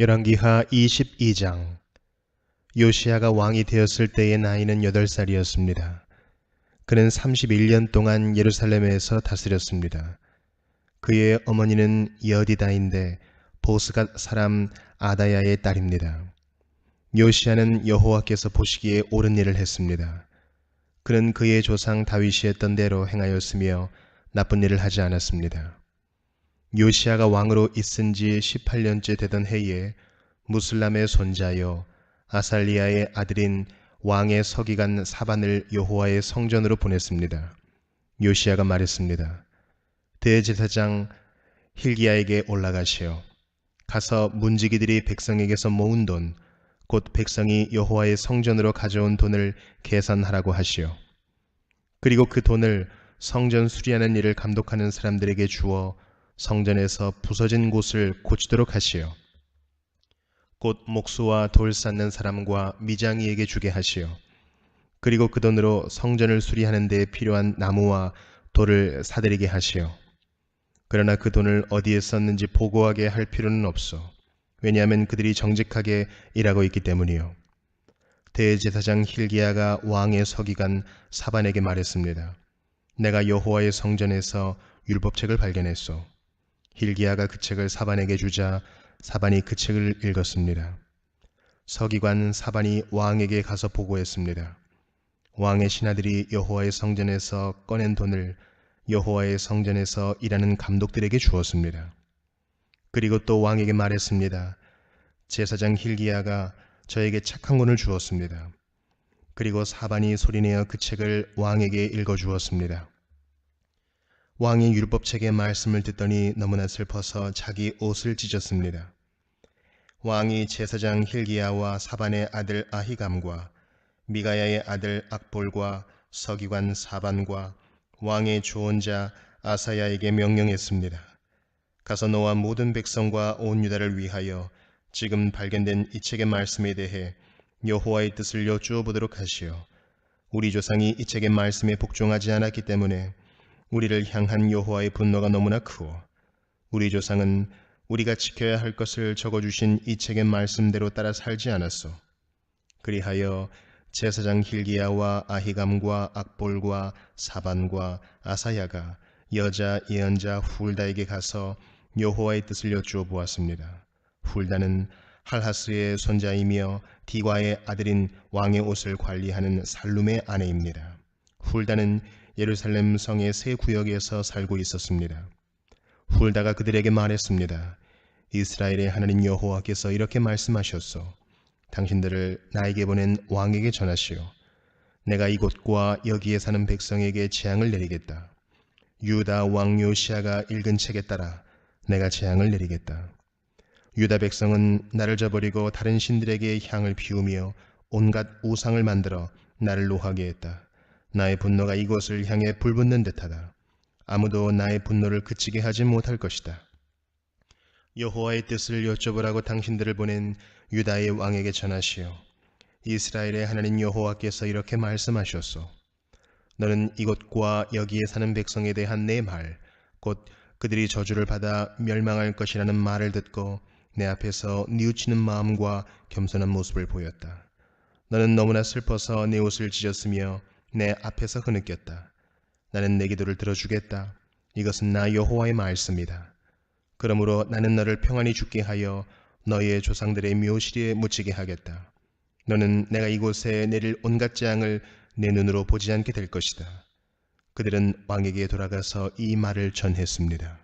열왕기하 22장 요시아가 왕이 되었을 때의 나이는 8살이었습니다. 그는 31년 동안 예루살렘에서 다스렸습니다. 그의 어머니는 여디다인데 보스가 사람 아다야의 딸입니다. 요시아는 여호와께서 보시기에 옳은 일을 했습니다. 그는 그의 조상 다윗이 했던 대로 행하였으며 나쁜 일을 하지 않았습니다. 요시아가 왕으로 있은 지 18년째 되던 해에 무슬람의 손자여 아살리아의 아들인 왕의 서기관 사반을 여호와의 성전으로 보냈습니다. 요시아가 말했습니다. 대제사장 힐기야에게 올라가시어 가서 문지기들이 백성에게서 모은 돈, 곧 백성이 여호와의 성전으로 가져온 돈을 계산하라고 하시오. 그리고 그 돈을 성전 수리하는 일을 감독하는 사람들에게 주어 성전에서 부서진 곳을 고치도록 하시오. 곧 목수와 돌 쌓는 사람과 미장이에게 주게 하시오. 그리고 그 돈으로 성전을 수리하는 데 필요한 나무와 돌을 사들이게 하시오. 그러나 그 돈을 어디에 썼는지 보고하게 할 필요는 없어. 왜냐하면 그들이 정직하게 일하고 있기 때문이요. 대제사장 힐기야가 왕의 서기관 사반에게 말했습니다. 내가 여호와의 성전에서 율법책을 발견했소. 힐기야가 그 책을 사반에게 주자 사반이 그 책을 읽었습니다. 서기관 사반이 왕에게 가서 보고했습니다. 왕의 신하들이 여호와의 성전에서 꺼낸 돈을 여호와의 성전에서 일하는 감독들에게 주었습니다. 그리고 또 왕에게 말했습니다. 제사장 힐기야가 저에게 착한 권을 주었습니다. 그리고 사반이 소리내어 그 책을 왕에게 읽어 주었습니다. 왕이 율법책의 말씀을 듣더니 너무나 슬퍼서 자기 옷을 찢었습니다. 왕이 제사장 힐기야와 사반의 아들 아히감과 미가야의 아들 악볼과 서기관 사반과 왕의 조언자 아사야에게 명령했습니다. 가서 너와 모든 백성과 온 유다를 위하여 지금 발견된 이 책의 말씀에 대해 여호와의 뜻을 여쭈어 보도록 하시오. 우리 조상이 이 책의 말씀에 복종하지 않았기 때문에 우리를 향한 여호와의 분노가 너무나 크고 우리 조상은 우리가 지켜야 할 것을 적어주신 이 책의 말씀대로 따라 살지 않았소. 그리하여 제사장 힐기야와 아히감과 악볼과 사반과 아사야가 여자 예언자 훌다에게 가서 여호와의 뜻을 여쭈어 보았습니다. 훌다는 할하스의 손자이며 디과의 아들인 왕의 옷을 관리하는 살룸의 아내입니다. 훌다는 예루살렘 성의 세 구역에서 살고 있었습니다. 훌다가 그들에게 말했습니다. 이스라엘의 하나님 여호와께서 이렇게 말씀하셨소. 당신들을 나에게 보낸 왕에게 전하시오. 내가 이곳과 여기에 사는 백성에게 재앙을 내리겠다. 유다 왕 요시아가 읽은 책에 따라 내가 재앙을 내리겠다. 유다 백성은 나를 저버리고 다른 신들에게 향을 피우며 온갖 우상을 만들어 나를 노하게 했다. 나의 분노가 이곳을 향해 불붙는 듯하다. 아무도 나의 분노를 그치게 하지 못할 것이다. 여호와의 뜻을 여쭤보라고 당신들을 보낸 유다의 왕에게 전하시오. 이스라엘의 하나님 여호와께서 이렇게 말씀하셨소. 너는 이곳과 여기에 사는 백성에 대한 내 말, 곧 그들이 저주를 받아 멸망할 것이라는 말을 듣고 내 앞에서 뉘우치는 마음과 겸손한 모습을 보였다. 너는 너무나 슬퍼서 내 옷을 찢었으며 내 앞에서 흐느꼈다. 나는 내 기도를 들어주겠다. 이것은 나 여호와의 말씀이다. 그러므로 나는 너를 평안히 죽게 하여 너희의 조상들의 묘실에 묻히게 하겠다. 너는 내가 이곳에 내릴 온갖 재앙을 내 눈으로 보지 않게 될 것이다. 그들은 왕에게 돌아가서 이 말을 전했습니다.